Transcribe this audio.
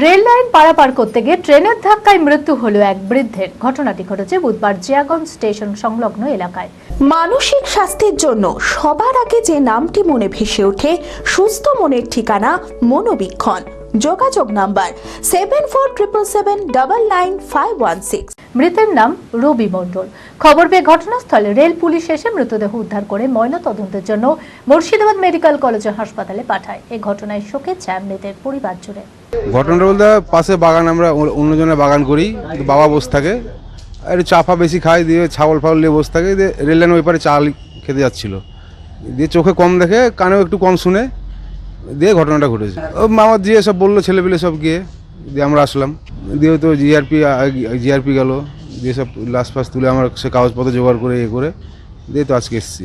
Rail line পারাপার করতে গিয়ে ট্রেনের ধাক্কায় মৃত্যু হলো এক বৃদ্ধের। ঘটনাটি ঘটেছে বুধবার জিয়াগঞ্জ স্টেশন সংলগ্ন এলাকায়। মানসিক স্বাস্থ্যের জন্য সবার আগে যে নামটি মনে ভেসে ওঠে সুস্থ মনের ঠিকানা মনোবীক্ষণ। যোগাযোগ number seven four triple seven double nine five one six মৃতের নাম রবি মণ্ডল। খবর পেয়ে ঘটনাস্থলে রেল পুলিশ এসে মৃতদেহ উদ্ধার করে ময়না তদন্তের জন্য মুর্শিদাবাদ মেডিকেল কলেজ হাসপাতালে পাঠায়। এই ঘটনায় শোকে চায় মৃতের পরিবার জুড়ে। ঘটনাটা বলতে পাশে বাগান, আমরা অন্যজনের বাগান করি বাবা বসে থাকে। আর চাফা বেশি খায়, দিয়ে ছাগল ফাগল নিয়ে বসে থাকে, দিয়ে রেল লাইন ওই পারে চাল খেতে যাচ্ছিল। দিয়ে চোখে কম দেখে, কানেও একটু কম শুনে, দিয়ে ঘটনাটা ঘটেছে। ও মামা দিয়ে সব বলল, ছেলেপিলে সব গিয়ে, দিয়ে আমরা আসলাম। দিয়ে তো জিআরপি জিআরপি গেল। দিয়ে সব লাশ ফাস তুলে আমার সে কাগজপত্র জোগাড় করে ইয়ে করে, দিয়ে তো আজকে এসেছি।